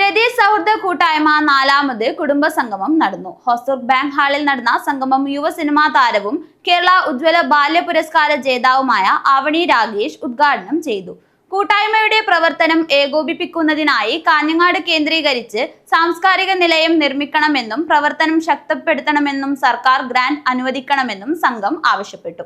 രതീഷ് സൗഹൃദ കൂട്ടായ്മ നാലാമത് കുടുംബ സംഗമം നടന്നു. ഹൊസൂർ ബാങ്ക് ഹാളിൽ നടന്ന സംഗമം യുവ സിനിമാ താരവും കേരള ഉജ്ജ്വല ബാല്യ പുരസ്കാര ജേതാവുമായ ആവണി രാഗേഷ് ഉദ്ഘാടനം ചെയ്തു. കൂട്ടായ്മയുടെ പ്രവർത്തനം ഏകോപിപ്പിക്കുന്നതിനായി കാഞ്ഞങ്ങാട് കേന്ദ്രീകരിച്ച് സാംസ്കാരിക നിലയം നിർമ്മിക്കണമെന്നും പ്രവർത്തനം ശക്തപ്പെടുത്തണമെന്നും സർക്കാർ ഗ്രാന്റ് അനുവദിക്കണമെന്നും സംഘം ആവശ്യപ്പെട്ടു.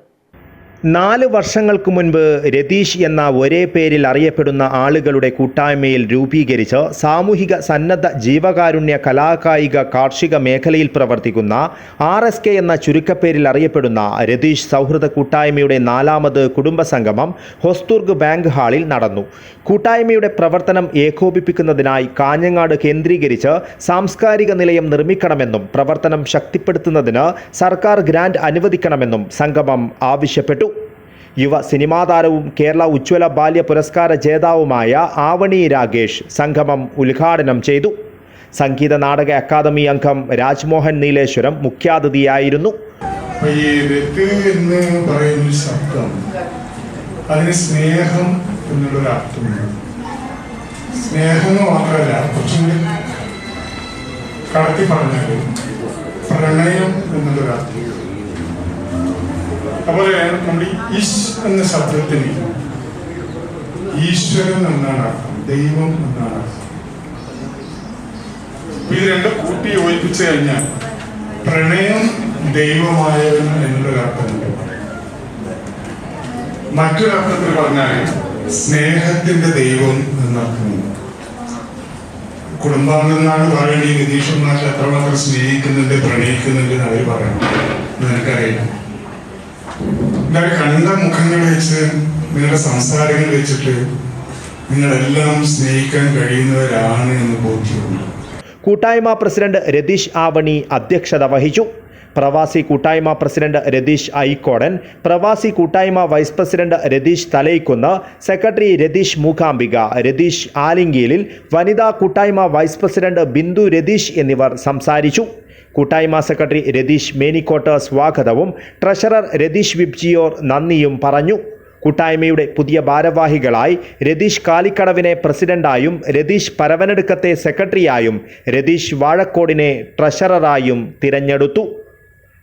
നാല് വർഷങ്ങൾക്ക് മുൻപ് രതീഷ് എന്ന ഒരേ പേരിൽ അറിയപ്പെടുന്ന ആളുകളുടെ കൂട്ടായ്മയിൽ രൂപീകരിച്ച് സാമൂഹിക സന്നദ്ധ ജീവകാരുണ്യ കലാകായിക കാർഷിക മേഖലയിൽ പ്രവർത്തിക്കുന്ന ആർ എസ് കെ എന്ന ചുരുക്കപ്പേരിൽ അറിയപ്പെടുന്ന രതീഷ് സൗഹൃദ കൂട്ടായ്മയുടെ നാലാമത് കുടുംബസംഗമം ഹൊസ്തുർഗ് ബാങ്ക് ഹാളിൽ നടന്നു. കൂട്ടായ്മയുടെ പ്രവർത്തനം ഏകോപിപ്പിക്കുന്നതിനായി കാഞ്ഞങ്ങാട് കേന്ദ്രീകരിച്ച് സാംസ്കാരിക നിലയം നിർമ്മിക്കണമെന്നും പ്രവർത്തനം ശക്തിപ്പെടുത്തുന്നതിന് സർക്കാർ ഗ്രാന്റ് അനുവദിക്കണമെന്നും സംഗമം ആവശ്യപ്പെട്ടു. യുവ സിനിമാ താരവും കേരള ഉജ്ജ്വല ബാല്യ പുരസ്കാര ജേതാവുമായ ആവണി രാഗേഷ് സംഗമം ഉദ്ഘാടനം ചെയ്തു. സംഗീത നാടക അക്കാദമി അംഗം രാജ്മോഹൻ നീലേശ്വരം മുഖ്യാതിഥിയായിരുന്നു. ഈ അതിന് സ്നേഹം എന്നുള്ളൊരു അർത്ഥമുണ്ട്. സ്നേഹം എന്ന് മാത്രമല്ല കുറച്ചുകൂടി കടത്തി പറഞ്ഞാൽ പ്രണയം എന്നുള്ളൊരു അർത്ഥം. അതുപോലെ നമ്മൾ ഈശ് എന്ന ശബ്ദത്തിന് ഈശ്വരൻ എന്നാണ് അർത്ഥം. ദൈവം എന്നാണ് അർത്ഥം. ഇത് രണ്ടും കൂട്ടി യോജിപ്പിച്ചു കഴിഞ്ഞാൽ പ്രണയം ദൈവമായവൻ എന്നുള്ള അർത്ഥമുണ്ട് മറ്റൊരർത്ഥത്തിൽ പറഞ്ഞാൽ സ്നേഹത്തിന്റെ ദൈവം എന്നർത്ഥമുണ്ട്. കുടുംബാംഗങ്ങളാണ് പറയേണ്ടി നിതീഷ് മാഷ് എത്രമാത്രം സ്നേഹിക്കുന്നുണ്ട് പ്രണയിക്കുന്നുണ്ട് എന്ന് അവർ പറയണം. നിനക്കറിയില്ല നിങ്ങളുടെ കണ്ട മുഖങ്ങൾ വെച്ച് നിങ്ങളുടെ സംസാരങ്ങൾ വെച്ചിട്ട് നിങ്ങളെല്ലാം സ്നേഹിക്കാൻ കഴിയുന്നവരാണ് എന്ന് ബോധ്യമുണ്ട്. കൂട്ടായ്മ പ്രസിഡന്റ് രതീഷ് ആവണി അധ്യക്ഷത വഹിച്ചു. പ്രവാസി കൂട്ടായ്മ പ്രസിഡന്റ് രതീഷ് ഐക്കോടൻ പ്രവാസി കൂട്ടായ്മ vice president Ratheesh Thalaikkunnu secretary Ratheesh Mookambika Ratheesh ആലിംഗീലിൽ വനിതാ കൂട്ടായ്മ വൈസ് പ്രസിഡന്റ് ബിന്ദു രതീഷ് എന്നിവർ സംസാരിച്ചു. കൂട്ടായ്മ സെക്രട്ടറി രതീഷ് മേനിക്കോട്ട് സ്വാഗതവും ട്രഷറർ രതീഷ് വിബ്ജിയോർ നന്ദിയും പറഞ്ഞു. കൂട്ടായ്മയുടെ പുതിയ ഭാരവാഹികളായി രതീഷ് കാലിക്കടവിനെ പ്രസിഡന്റായും രതീഷ് പരവനടുക്കത്തെ സെക്രട്ടറിയായും രതീഷ് വാഴക്കോടിനെ ട്രഷററായും തിരഞ്ഞെടുത്തു.